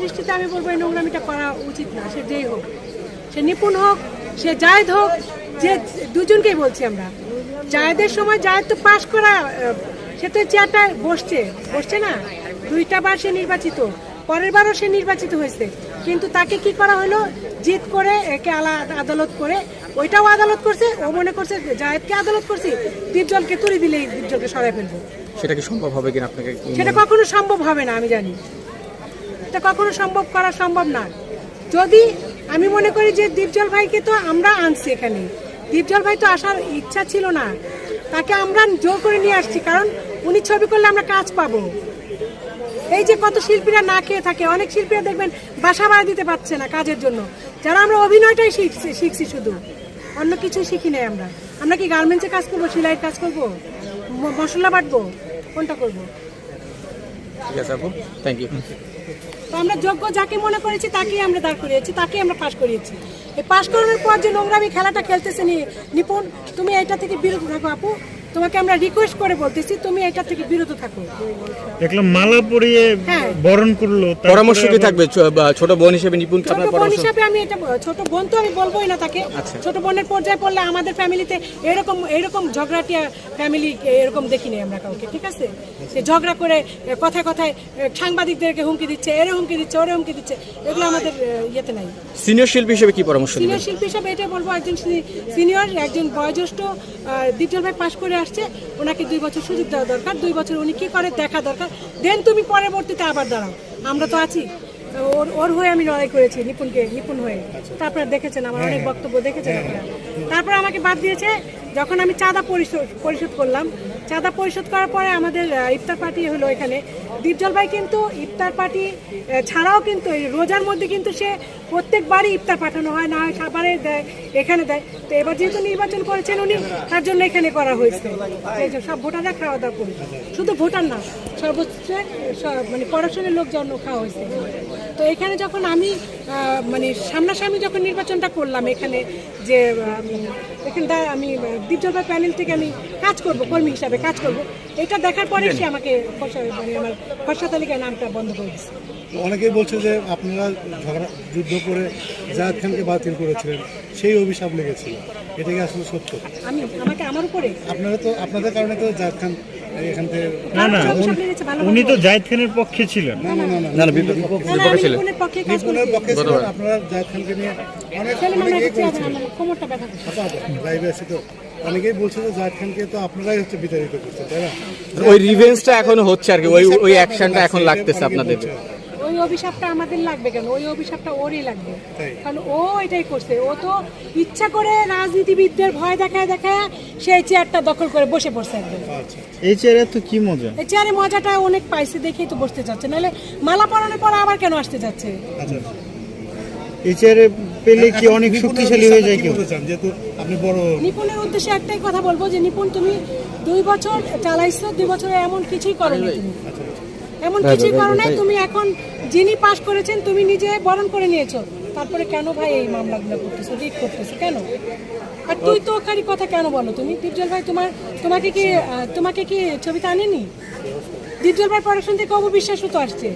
দৃষ্টিতে আমি বলব এই নোংরামিটা করা উচিত না সে যেই হোক। সে নিপুণ হোক সে জায়দ হোক যে দুজনকেই বলছি আমরা। জায়দের সময় জায়দ তো পাশ করা সে তো চেয়ারটা বসছে বসছে না? দুইটা বার সে নির্বাচিত পরের বারও সে নির্বাচিত হয়েছে। কিন্তু তাকে কি করা হলো? জিত করে একে আলাদা আদালত করে ওইটাও আদালত করছে ও মনে করছে জায়দকে আদালত করছি দীপজলকে তুলে দিলেই দীপজলকে সরাই ফেলব। সেটা কি সম্ভব হবে কিনা আপনাকে? সেটা কখনো সম্ভব হবে না আমি জানি। এটা কখনো সম্ভব করা সম্ভব না। যদি আমি মনে করি যে দীপজল ভাইকে তো আমরা আনছি এখানে, দীপজল ভাই তো আসার ইচ্ছা ছিল না, তাকে আমরা জোর করে নিয়ে আসছি, কারণ উনি ছবি করলে আমরা কাজ পাবো। এই যে কত শিল্পীরা না খেয়ে থাকে, অনেক শিল্পীরা দেখবেন বাসা ভাড়া দিতে পারছে না কাজের জন্য। যারা আমরা অভিনয়টাই শিখছি শিখছি শুধু। অন্য কিছু শিখি নাই আমরা। আমরা কি গার্মেন্টসে কাজ করব, সেলাইয়ের কাজ করব? মশলা বাটবো? কোনটা করব? ঠিক আছে, আপু? থ্যাংক ইউ তো আমরা যোগ্য যাকে মনে করেছি, তাকেই আমরা দাঁড় করিয়েছি, তাকেই আমরা পাশ করিয়েছি। এই পাশ করানোর পর যে নোংরামি খেলাটা খেলতেছে নিপুণ, তুমি এটা থেকে বিরত থাকো, আপু। তোমাকে আমরা রিকোয়েস্ট করে বলতেছি তুমি এটা থেকে বিরত থাকো। দেখলাম মালা পরিয়ে হ্যাঁ। বরণ করল পরামর্শ কি থাকবে? বা ছোট বোন হিসেবে নিপুণকে ছোট আপনার বোন পরামর্শ? হিসাবে আমি এটা ছোট বোন তো আমি বলবোই না তাকে। আচ্ছা। ছোট বোনের পর্যায়ে পড়লে আমাদের ফ্যামিলিতে এরকম এরকম ঝগড়াটিয়া ফ্যামিলি এরকম দেখিনি আমরা কাউকে ঠিক আছে? সে ঝগড়া করে কথায় কথায় সাংবাদিকদেরকে হুমকি দিচ্ছে এরে হুমকি দিচ্ছে ওরে হুমকি দিচ্ছে এগুলো আমাদের ইয়েতে নাই। সিনিয়র শিল্পী হিসেবে কি পরামর্শ দিবেন সিনিয়র শিল্পী হিসাবে এটা বলব একজন সিনিয়র একজন বয়োজ্যেষ্ঠ দ্বিতীয় ভাই পাশ করে আসছে ওনাকে দুই বছর সুযোগ দেওয়া দরকার দুই বছর উনি কি করে দেখা দরকার। দেন তুমি পরবর্তীতে আবার দাঁড়াও আমরা তো আছি। ওর ওর হয়ে আমি লড়াই করেছি নিপুণকে নিপুণ হয়ে। তা আপনারা দেখেছেন আমার অনেক বক্তব্য দেখেছেন আপনারা। তারপরে আমাকে বাদ দিয়েছে যখন আমি চাঁদা পরিশোধ পরিশোধ করলাম। চাঁদা পরিশোধ করার পরে আমাদের ইফতার পার্টি হলো এখানে। দীপজল ভাই কিন্তু ইফতার পার্টি ছাড়াও কিন্তু রোজার মধ্যে কিন্তু সে প্রত্যেকবারই ইফতার পাঠানো হয়, না হয় খাবারে দেয় এখানে দেয়। তো এবার যেহেতু নির্বাচন করেছেন উনি, তার জন্য এখানে করা হয়েছে। সব ভোটাররা খাওয়া দাওয়া করবে শুধু ভোটার না সর্বোচ্চ মানে পড়াশোনার লোক জন্য খাওয়া হয়েছে। তো এখানে যখন আমি মানে সামনাসামনি যখন নির্বাচনটা করলাম এখানে যে এখানে আমি দীপজলবা প্যানেল থেকে আমি কাজ করব কর্মী হিসাবে কাজ করব এটা দেখার পরে সে আমাকে মানে আমার খসড়া তালিকায় নামটা বন্ধ করে দিচ্ছে অনেকেই বলছে যে আপনারা ঝগড়া যুদ্ধ করে জায়দ খানকে বাতিল করেছিলেন সেই অভিশাপ লেগেছিল। এটা কি আসলে সত্য? আমি আমাকে আমার উপরে? আপনারা তো আপনাদের কারণে তো জায়দ খান এখান থেকে না না উনি- তো। জাহিদ খানের পক্ষে ছিলেন। না না না না বিপক্ষ পক্ষে কাজ আপনারা খানকে নিয়ে অনেক অনেকেই করেছিলেন কোমরটা ব্যথা করছে। লাইভে আছি তো অনেকেই বলছে যে খানকে তো আপনারাই হচ্ছে বিতাড়িত করছেন তাই না? ওই রিভেঞ্জটা এখন হচ্ছে আর কি ওই ওই অ্যাকশনটা এখন লাগতেছে আপনাদের। অভিশাপটা আমাদের লাগবে কেন? ওই অভিশাপটা ওরই লাগবে। কারণ ও এটাই করছে। ও তো ইচ্ছা করে রাজনীতিবিদদের ভয় দেখায় দেখায় সেই চেয়ারটা দখল করে বসে পড়ছে একদম। আচ্ছা এই চেয়ারে তো কি মজা? এই চেয়ারে মজাটা অনেক পাইছে দেখেই তো বসতে যাচ্ছে নাহলে মালা পরানোর পর আবার কেন আসতে যাচ্ছে? আচ্ছা এই চেয়ারে পেলে কি অনেক শক্তিশালী হয়ে যায় কি কেউ? যেহেতু আপনি বড় নিপুণের উদ্দেশ্যে একটাই কথা বলব যে নিপুণ তুমি দুই বছর চালাইছো দুই বছরে এমন কিছুই করো না তুমি। এমন কিছুই করো নাই তুমি এখন যিনি পাশ করেছেন তুমি নিজে বরণ করে নিয়েছো। তারপরে কেন ভাই এই মামলাগুলো করতেছো? রিট করতেছো কেন? আর তুই তো খালি কথা কেন বলো? তুমি দীপজল ভাই তোমার তোমাকে কি তোমাকে কি ছবিতে আনেনি? দীপজল ভাই প্রোডাকশন থেকে অববিশ্বাসও তো আসছে।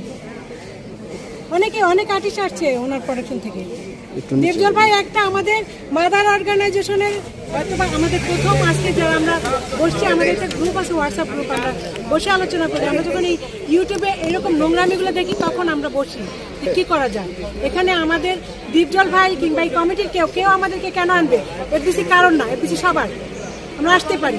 অনেকে অনেক আর্টিস্ট আসছে ওনার প্রোডাকশন থেকে। দেবজল ভাই একটা আমাদের মাদার অর্গানাইজেশনের আমাদের প্রথম আমরা আমাদের গ্রুপ হোয়াটসঅ্যাপ গ্রুপ বসে আলোচনা করি। আমরা যখন এই ইউটিউবে এরকম নোংরামিগুলো দেখি, তখন আমরা কী করা যায়। এখানে আমাদের দীপজল ভাই কিংবা কমিটির কেউ কেউ আমাদেরকে কেন আনবে? এর কারণ না এর সবার। আমরা আসতে পারি।